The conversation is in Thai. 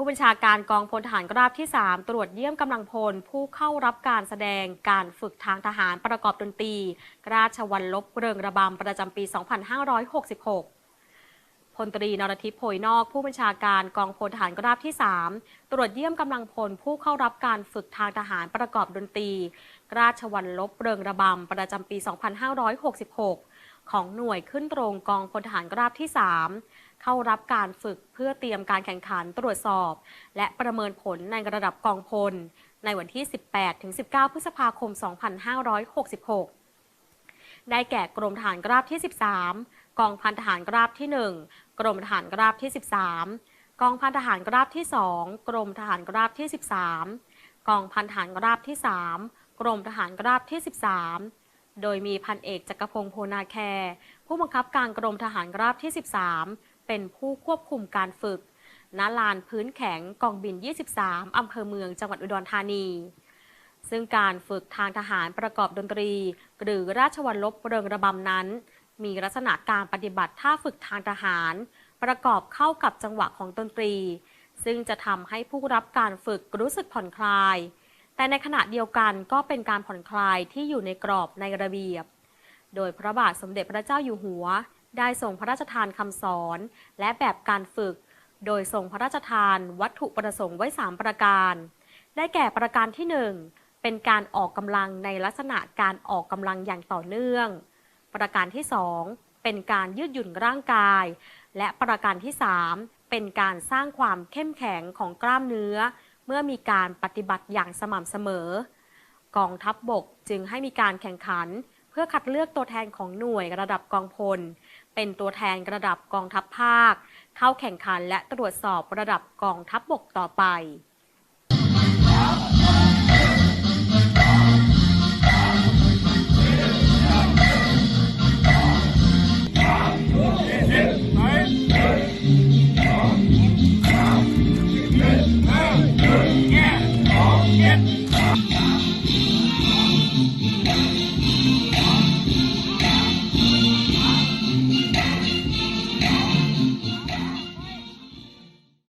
ผู้บัญชาการกองพลทหารราบที่ 3 ตรวจเยี่ยมกำลังพล ผู้เข้ารับการแสดงการฝึกทางทหารประกอบดนตรี ราชวัลลบเริงระบำประจำปี 2566พลตรีนรทิพย์โพยนอก ผู้บัญชาการกองพลทหารราบที่ 3 ตรวจเยี่ยมกำลังพลผู้เข้ารับการฝึกทางทหารประกอบดนตรี ราชวัลลบเริงระบำประจำปี 2566 ของหน่วยขึ้นตรงกองพลทหารราบที่ 3 เข้ารับการฝึกเพื่อเตรียมการแข่งขันตรวจสอบ และประเมินผลในระดับกองพล ในวันที่ 18-19 พฤษภาคม 2566 ได้แก่กรมทหารราบที่ 13 กองพันทหารราบที่ 1 กรมทหารราบที่ 13 กองพันทหารราบที่ 2 กรมทหารราบที่ 13 กองพันทหารราบที่ 3 กรมทหารราบที่ 13โดยมีพันเอกจักรพงศ์โพนาแคผู้บังคับการกรมทหารราบที่ 13 เป็นผู้ควบคุมการฝึกณลานพื้นแข็งกองบิน 23 อำเภอเมืองจังหวัดอุดรธานี ซึ่งการฝึกทางทหารประกอบดนตรี หรือราชวัลลบเริงระบำนั้น มีลักษณะการปฏิบัติท่าฝึกทางทหาร ประกอบเข้ากับจังหวะของดนตรี ซึ่งจะทำให้ผู้รับการฝึกรู้สึกผ่อนคลาย แต่ในขณะเดียวกันก็เป็นการผ่อนคลายที่อยู่ในกรอบในระเบียบ โดยพระบาทสมเด็จพระเจ้าอยู่หัว ได้ทรงพระราชทานคำสอน และแบบการฝึก โดยทรงพระราชทานวัตถุประสงค์ไว้ 3 ประการ ได้แก่ประการที่ 1 เป็นการออกกำลังในลักษณะการออกกำลังอย่างต่อเนื่อง ประการที่ 2 เป็นการยืดหยุ่นร่างกาย และประการที่ 3 เป็นการสร้างความเข้มแข็งของกล้ามเนื้อ เมื่อมีการปฏิบัติอย่างสม่ำเสมอ กองทัพบบกจึงให้มีการแข่งขัน พื่อคัดเลือกตัวแทนของหน่วยระดับกองพล เป็นตัวแทนระดับกองทัพภาค เข้าแข่งขันและตรวจสอบระดับกองทัพบบกต่อไป